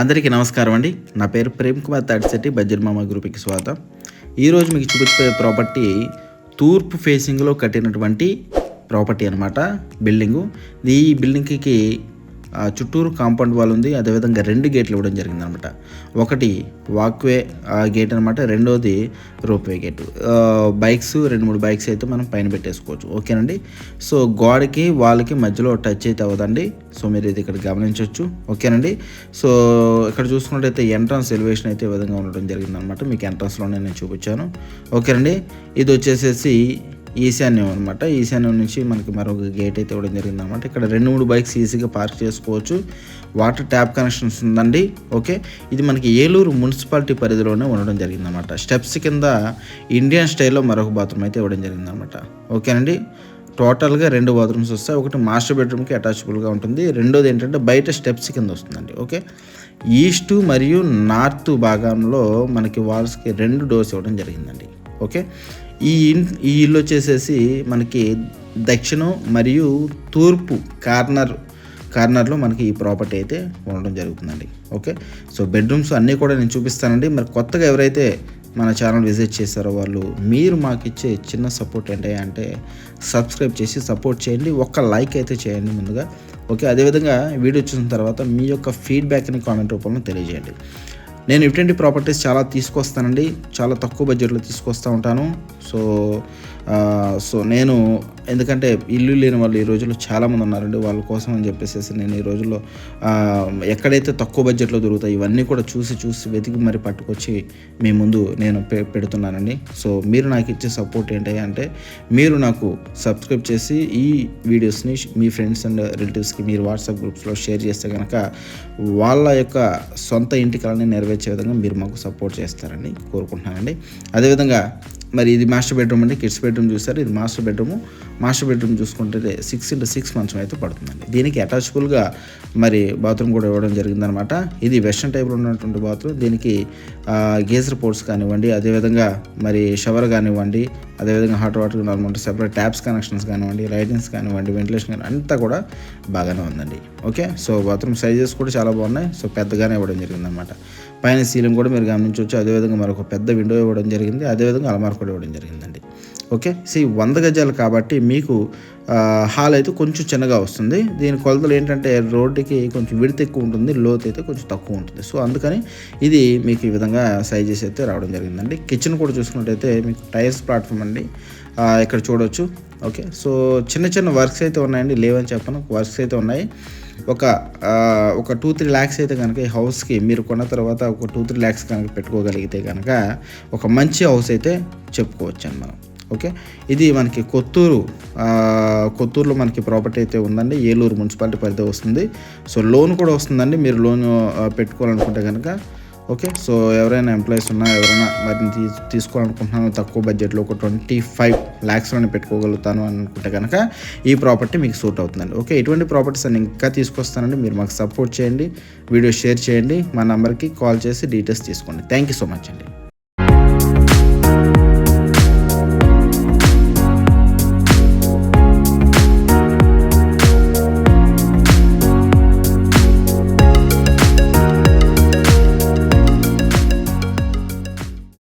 అందరికీ నమస్కారం అండి. నా పేరు ప్రేమ్ కుమార్ తాడిశెట్టి బడ్జెట్ మామ గ్రూప్కి స్వాగతం. ఈరోజు మీకు చూపించే ప్రాపర్టీ తూర్పు ఫేసింగ్లో కట్టినటువంటి ప్రాపర్టీ అనమాట బిల్డింగు. ఈ బిల్డింగ్కి చుట్టూరు కాంపౌండ్ వాల్ ఉంది. అదేవిధంగా రెండు గేట్లు ఇవ్వడం జరిగింది అనమాట ఒకటి వాక్వే గేట్ అనమాట రెండోది రోప్వే గేట్. బైక్స్ రెండు మూడు బైక్స్ అయితే మనం పైన పెట్టేసుకోవచ్చు. ఓకేనండి? సో గోడకి వాళ్ళకి మధ్యలో టచ్ అయితే అవ్వదండి. సో మీరు ఇది ఇక్కడ గమనించవచ్చు ఓకేనండి? సో ఇక్కడ చూసుకున్నట్టయితే ఎంట్రన్స్ ఎలివేషన్ అయితే ఈ విధంగా ఉండడం జరిగిందనమాట. మీకు ఎంట్రన్స్లోనే నేను చూపించాను. ఓకేనండి? ఇది వచ్చేసేసి ఈశాన్యం అనమాట ఈశాన్యం నుంచి మనకి మరొక గేట్ అయితే ఇవ్వడం జరిగింది అనమాట ఇక్కడ రెండు మూడు బైక్స్ ఈజీగా పార్క్ చేసుకోవచ్చు. వాటర్ ట్యాప్ కనెక్షన్స్ ఉందండి. ఓకే ఇది మనకి ఏలూరు మున్సిపాలిటీ పరిధిలోనే ఉండడం జరిగిందనమాట. స్టెప్స్ కింద ఇండియన్ స్టైల్లో మరొక బాత్రూమ్ అయితే ఇవ్వడం జరిగింది అనమాట ఓకేనండి టోటల్గా రెండు బాత్రూమ్స్ వస్తాయి. ఒకటి మాస్టర్ బెడ్రూమ్కి అటాచబుల్గా ఉంటుంది. రెండోది ఏంటంటే బయట స్టెప్స్ కింద వస్తుందండి. ఓకే ఈస్ట్ మరియు నార్త్ భాగంలో మనకి వాల్స్కి రెండు డోర్స్ ఇవ్వడం జరిగిందండి. ఓకే ఈ ఈ ఇల్లు వచ్చేసేసి మనకి దక్షిణం మరియు తూర్పు కార్నర్ కార్నర్లో మనకి ఈ ప్రాపర్టీ అయితే ఉండడం జరుగుతుందండి. ఓకే? సో బెడ్రూమ్స్ అన్నీ కూడా నేను చూపిస్తానండి. మరి కొత్తగా ఎవరైతే మన ఛానల్ విజిట్ చేశారో వాళ్ళు మీరు మాకు ఇచ్చే చిన్న సపోర్ట్ ఏంటి అంటే సబ్స్క్రైబ్ చేసి సపోర్ట్ చేయండి. ఒక్క లైక్ అయితే చేయండి ముందుగా. ఓకే? అదేవిధంగా వీడియో చూసిన తర్వాత మీ యొక్క ఫీడ్బ్యాక్ని కామెంట్ రూపంలో తెలియజేయండి. నేను ఇటువంటి ప్రాపర్టీస్ చాలా తీసుకొస్తానండి. చాలా తక్కువ బడ్జెట్లో తీసుకొస్తూ ఉంటాను. సో సో నేను ఎందుకంటే ఇల్లు లేని వాళ్ళు ఈ రోజుల్లో చాలామంది ఉన్నారండి. వాళ్ళ కోసం అని చెప్పేసి నేను ఈ రోజుల్లో ఎక్కడైతే తక్కువ బడ్జెట్లో దొరుకుతాయి ఇవన్నీ కూడా చూసి చూసి వెతికి మరి పట్టుకొచ్చి మీ ముందు నేను పె పెడుతున్నానండి. సో మీరు నాకు ఇచ్చే సపోర్ట్ ఏంటి అంటే మీరు నాకు సబ్స్క్రైబ్ చేసి ఈ వీడియోస్ని మీ ఫ్రెండ్స్ అండ్ రిలేటివ్స్కి మీరు వాట్సాప్ గ్రూప్స్లో షేర్ చేస్తే కనుక వాళ్ళ యొక్క సొంత ఇంటి కళని నెరవేర్చే విధంగా మీరు మాకు సపోర్ట్ చేస్తారని కోరుకుంటున్నానండి. అదేవిధంగా మరి ఇది మాస్టర్ బెడ్రూమ్ అండి కిడ్స్ బెడ్రూమ్ చూస్తారు ఇది మాస్టర్ బెడ్రూమ్ మాస్టర్ బెడ్రూమ్ చూసుకుంటే సిక్స్ ఇంటూ సిక్స్ మంచం అయితే పడుతుందండి. దీనికి అటాచబుల్గా మరి బాత్రూమ్ కూడా ఇవ్వడం జరిగిందనమాట ఇది వెస్ట్రన్ టైప్లో ఉన్నటువంటి బాత్రూమ్ దీనికి గేజర్ పోర్ట్స్ కానివ్వండి అదేవిధంగా మరి షవర్ కానివ్వండి అదేవిధంగా hot water normal separate taps connections కానివ్వండి లైటింగ్స్ కానివ్వండి వెంటిలేషన్ కానీ అంతా కూడా బాగానే ఉందండి. ఓకే సో బాత్రూమ్ సైజెస్ కూడా చాలా బాగున్నాయి. సో పెద్దగానే ఇవ్వడం జరిగిందనమాట పైన సీలింగ్ కూడా మీరు గమనించవచ్చు. అదేవిధంగా మరొక పెద్ద విండో ఇవ్వడం జరిగింది. అదేవిధంగా అలమార్ కూడా ఇవ్వడం జరిగిందండి. ఓకే? సి వంద గజాలు కాబట్టి మీకు హాల్ అయితే కొంచెం చిన్నగా వస్తుంది. దీని కొలతలు ఏంటంటే రోడ్డుకి కొంచెం విడత ఎక్కువ ఉంటుంది లోతు అయితే కొంచెం తక్కువ ఉంటుంది. సో అందుకని ఇది మీకు ఈ విధంగా సైజెస్ అయితే రావడం జరిగిందండి. కిచెన్ కూడా చూసుకున్నట్టయితే మీకు టైర్స్ ప్లాట్ఫామ్ అండి. ఇక్కడ చూడవచ్చు ఓకే? సో చిన్న చిన్న వర్క్స్ అయితే ఉన్నాయండి. లేవని చెప్పను. వర్క్స్ అయితే ఉన్నాయి. ఒక ఒక టూ త్రీ ల్యాక్స్ అయితే కనుక ఈ హౌస్కి మీరు కొన్న తర్వాత ఒక టూ త్రీ ల్యాక్స్ కనుక పెట్టుకోగలిగితే కనుక ఒక మంచి హౌస్ అయితే చెప్పుకోవచ్చు మనం. ఓకే? ఇది మనకి కొత్తూరు కొత్తూరులో మనకి ప్రాపర్టీ అయితే ఉందండి. ఏలూరు మున్సిపాలిటీ పరిధి వస్తుంది. సో లోన్ కూడా వస్తుందండి. మీరు లోన్ పెట్టుకోవాలనుకుంటే కనుక ఓకే? సో ఎవరైనా ఎంప్లాయీస్ ఉన్నా ఎవరైనా మరి తీ తీసుకోవాలనుకుంటున్నాను తక్కువ బడ్జెట్లో ఒక ట్వంటీ ఫైవ్ ల్యాక్స్లోనే పెట్టుకోగలుగుతాను అని అనుకుంటే కనుక ఈ ప్రాపర్టీ మీకు సూట్ అవుతుందండి. ఓకే? ఇటువంటి ప్రాపర్టీస్ అని ఇంకా తీసుకొస్తానండి. మీరు మాకు సపోర్ట్ చేయండి. వీడియో షేర్ చేయండి. మా నెంబర్కి కాల్ చేసి డీటెయిల్స్ తీసుకోండి. థ్యాంక్ యూ సో మచ్ అండి.